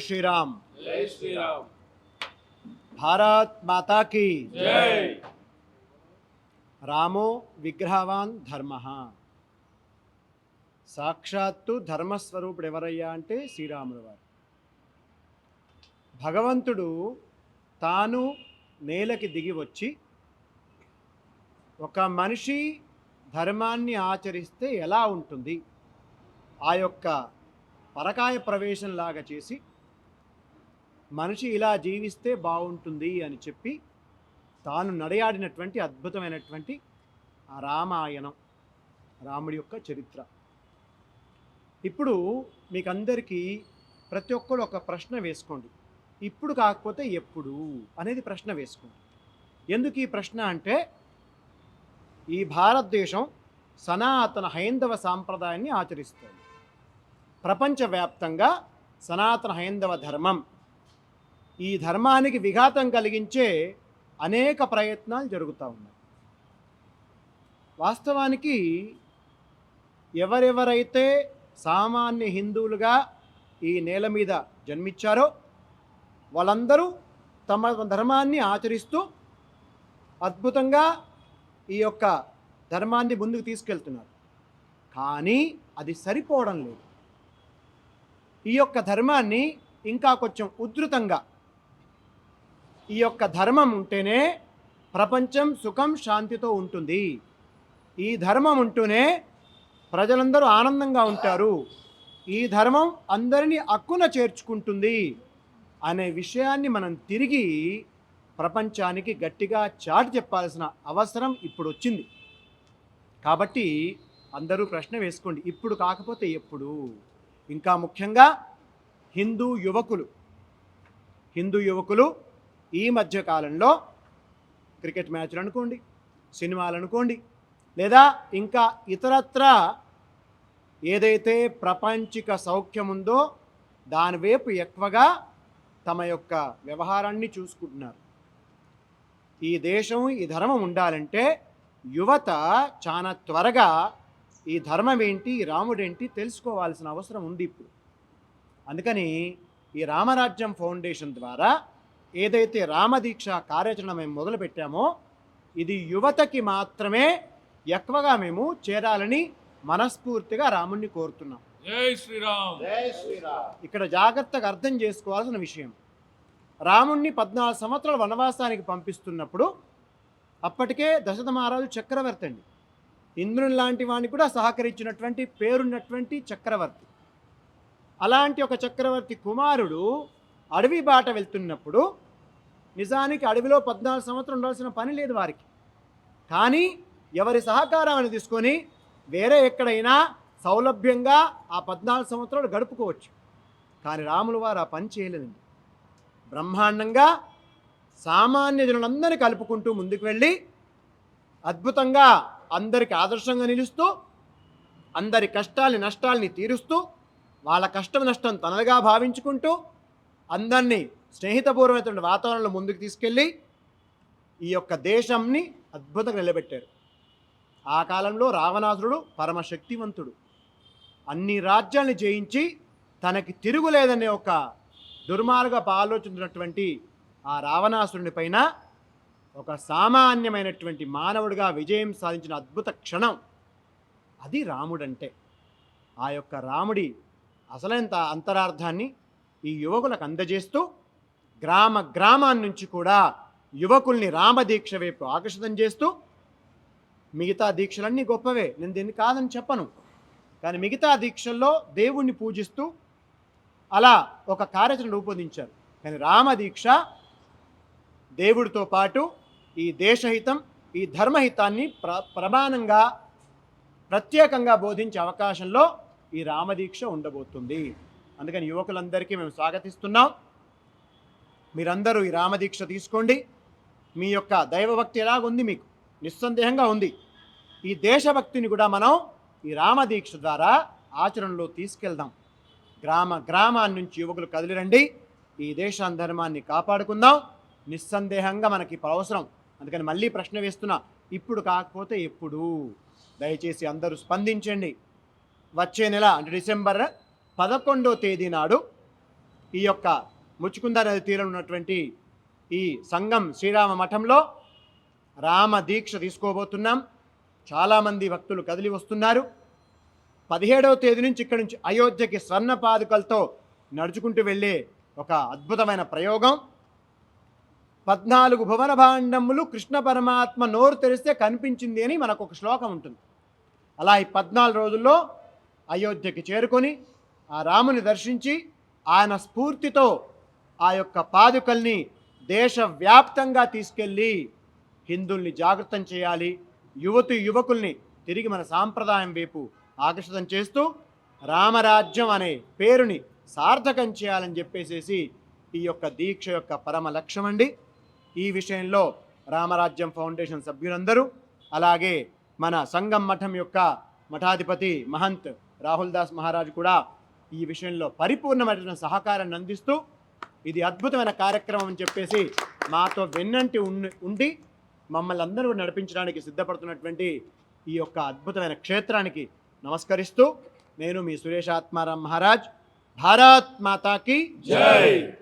శ్రీరామ్ జై శ్రీరామ్ భారత్ మాతా కీ జై రామో విగ్రహవాన్ ధర్మ సాక్షాత్తు ధర్మస్వరూపుడు ఎవరయ్యా అంటే శ్రీరాముడు వారు. భగవంతుడు తాను నేలకి దిగి వచ్చి ఒక మనిషి ధర్మాన్ని ఆచరిస్తే ఎలా ఉంటుంది? ఆ యొక్క పరకాయ ప్రవేశంలాగా చేసి మనిషి ఇలా జీవిస్తే బాగుంటుంది అని చెప్పి తాను నడయాడినటువంటి అద్భుతమైనటువంటి ఆ రామాయణం రాముడి యొక్క చరిత్ర. ఇప్పుడు మీకందరికీ ప్రతి ఒక్కరు ఒక ప్రశ్న వేసుకోండి. ఇప్పుడు కాకపోతే ఎప్పుడు అనేది ప్రశ్న వేసుకోండి. ఎందుకు ఈ ప్రశ్న అంటే ఈ భారతదేశం సనాతన హైందవ సాంప్రదాయాన్ని ఆచరిస్తుంది. ప్రపంచవ్యాప్తంగా సనాతన హైందవ ధర్మం ఈ ధర్మానికి విఘాతం కలిగించే అనేక ప్రయత్నాలు జరుగుతూ ఉన్నాయి. వాస్తవానికి ఎవరెవరైతే సామాన్య హిందువులుగా ఈ నేల మీద జన్మించారో వాళ్ళందరూ తమ ధర్మాన్ని ఆచరిస్తూ అద్భుతంగా ఈ యొక్క ధర్మాన్ని ముందుకు తీసుకెళ్తున్నారు. కానీ అది సరిపోవడం లేదు. ఈ యొక్క ధర్మాన్ని ఇంకా కొంచెం ఉధృతంగా ఈ యొక్క ధర్మం ఉంటేనే ప్రపంచం సుఖం శాంతితో ఉంటుంది. ఈ ధర్మం ఉంటూనే ప్రజలందరూ ఆనందంగా ఉంటారు. ఈ ధర్మం అందరినీ అక్కున చేర్చుకుంటుంది అనే విషయాన్ని మనం తిరిగి ప్రపంచానికి గట్టిగా చాటి చెప్పాల్సిన అవసరం ఇప్పుడు వచ్చింది. కాబట్టి అందరూ ప్రశ్న వేసుకోండి. ఇప్పుడు కాకపోతే ఎప్పుడు? ఇంకా ముఖ్యంగా హిందూ యువకులు. హిందూ యువకులు ఈ మధ్య కాలంలో క్రికెట్ మ్యాచ్లు అనుకోండి సినిమాలు అనుకోండి లేదా ఇంకా ఇతరత్ర ఏదైతే ప్రపంచిక సౌఖ్యం ఉందో దాని వైపు ఎక్కువగా తమ యొక్క వ్యవహారాన్ని చూసుకుంటున్నారు. ఈ దేశం ఈ ధర్మం ఉండాలంటే యువత చాలా త్వరగా ఈ ధర్మం ఏంటి రాముడేంటి తెలుసుకోవాల్సిన అవసరం ఉంది ఇప్పుడు. అందుకని ఈ రామరాజ్యం ఫౌండేషన్ ద్వారా ఏదైతే రామదీక్ష కార్యాచరణ మేము మొదలుపెట్టామో ఇది యువతకి మాత్రమే ఎక్కువగా మేము చేరాలని మనస్ఫూర్తిగా రాముణ్ణి కోరుతున్నాం. జై శ్రీరామ్. ఇక్కడ జాగ్రత్తగా అర్థం చేసుకోవాల్సిన విషయం. రాముణ్ణి పద్నాలుగు సంవత్సరాల వనవాసానికి పంపిస్తున్నప్పుడు అప్పటికే దశరథ మహారాజు చక్రవర్తి అండి. ఇంద్రుని లాంటి వాడిని కూడా సహకరించినటువంటి పేరున్నటువంటి చక్రవర్తి. అలాంటి ఒక చక్రవర్తి కుమారుడు అడవి బాట వెళ్తున్నప్పుడు నిజానికి అడవిలో పద్నాలుగు సంవత్సరం ఉండాల్సిన పని లేదు వారికి. కానీ ఎవరి సహకారాన్ని తీసుకొని వేరే ఎక్కడైనా సౌలభ్యంగా ఆ పద్నాలుగు సంవత్సరాలు గడుపుకోవచ్చు. కానీ రాములు వారు ఆ పని చేయలేదండి. బ్రహ్మాండంగా సామాన్య జనులందరినీ కలుపుకుంటూ ముందుకు వెళ్ళి అద్భుతంగా అందరికి ఆదర్శంగా నిలుస్తూ అందరి కష్టాల్ని నష్టాల్ని తీరుస్తూ వాళ్ళ కష్టం నష్టం తనదిగా భావించుకుంటూ అందరినీ స్నేహితపూర్వమైనటువంటి వాతావరణంలో ముందుకు తీసుకెళ్ళి ఈ యొక్క దేశంని అద్భుతంగా నిలబెట్టారు. ఆ కాలంలో రావణాసురుడు పరమశక్తివంతుడు. అన్ని రాజ్యాల్ని జయించి తనకి తిరుగులేదనే ఒక దుర్మార్గపు ఆలోచించినటువంటి ఆ రావణాసురుని పైన ఒక సామాన్యమైనటువంటి మానవుడిగా విజయం సాధించిన అద్భుత క్షణం అది రాముడంటే. ఆ యొక్క రాముడి అసలంత అంతరార్థాన్ని ఈ యువకులకు అందజేస్తూ గ్రామ గ్రామాన్ని నుంచి కూడా యువకుల్ని రామదీక్ష వైపు ఆకర్షితం చేస్తూ మిగతా దీక్షలన్నీ గొప్పవే. నేను దీన్ని కాదని చెప్పను. కానీ మిగతా దీక్షల్లో దేవుణ్ణి పూజిస్తూ అలా ఒక కార్యాచరణ రూపొందించారు. కానీ రామదీక్ష దేవుడితో పాటు ఈ దేశహితం ఈ ధర్మహితాన్ని ప్ర ప్రమాణంగా ప్రత్యేకంగా బోధించే అవకాశంలో ఈ రామదీక్ష ఉండబోతుంది. అందుకని యువకులందరికీ మేము స్వాగతిస్తున్నాం. మీరందరూ ఈ రామదీక్ష తీసుకోండి. మీ యొక్క దైవభక్తి ఎలాగుంది మీకు? నిస్సందేహంగా ఉంది. ఈ దేశభక్తిని కూడా మనం ఈ రామదీక్ష ద్వారా ఆచరణలో తీసుకెళ్దాం. గ్రామ గ్రామాన్ని నుంచి యువకులు కదిలిరండి. ఈ దేశ ధర్మాన్ని కాపాడుకుందాం. నిస్సందేహంగా మనకి ఇప్పుడు అవసరం. అందుకని మళ్ళీ ప్రశ్న వేస్తున్నా ఇప్పుడు కాకపోతే ఎప్పుడు? దయచేసి అందరూ స్పందించండి. వచ్చే నెల అంటే డిసెంబర్ పదకొండో తేదీ నాడు ఈ యొక్క ముచ్చుకుంద నది తీరం ఉన్నటువంటి ఈ సంఘం శ్రీరామ మఠంలో రామ దీక్ష తీసుకోబోతున్నాం. చాలామంది భక్తులు కదిలి వస్తున్నారు. పదిహేడవ తేదీ నుంచి ఇక్కడి నుంచి అయోధ్యకి స్వర్ణ పాదుకలతో నడుచుకుంటూ వెళ్ళే ఒక అద్భుతమైన ప్రయోగం. పద్నాలుగు భువన భాండములు కృష్ణ పరమాత్మ నోరు తెరిస్తే కనిపించింది అని మనకు ఒక శ్లోకం ఉంటుంది. అలా ఈ పద్నాలుగు రోజుల్లో అయోధ్యకి చేరుకొని ఆ రాముని దర్శించి ఆయన స్ఫూర్తితో ఆ యొక్క పాదుకల్ని దేశవ్యాప్తంగా తీసుకెళ్ళి హిందుల్ని జాగృతం చేయాలి యువతి యువకుల్ని తిరిగి మన సాంప్రదాయం వైపు ఆకర్షితం చేస్తూ రామరాజ్యం అనే పేరుని సార్థకం చేయాలని చెప్పేసేసి ఈ యొక్క దీక్ష యొక్క పరమ లక్ష్యం అండి. ఈ విషయంలో రామరాజ్యం ఫౌండేషన్ సభ్యులందరూ అలాగే మన సంగం మఠం యొక్క మఠాధిపతి మహంత్ రాహుల్ దాస్ మహారాజ్ కూడా ఈ విషయంలో పరిపూర్ణమైన సహకారాన్ని అందిస్తూ ఇది అద్భుతమైన కార్యక్రమం అని చెప్పేసి మాతో వెన్నంటి ఉండి ఉండి మమ్మల్ని అందరూ నడిపించడానికి సిద్ధపడుతున్నటువంటి ఈ యొక్క అద్భుతమైన క్షేత్రానికి నమస్కరిస్తూ నేను మీ సురేష్ ఆత్మారాం మహారాజ్. భారత్ మాతాకి జై!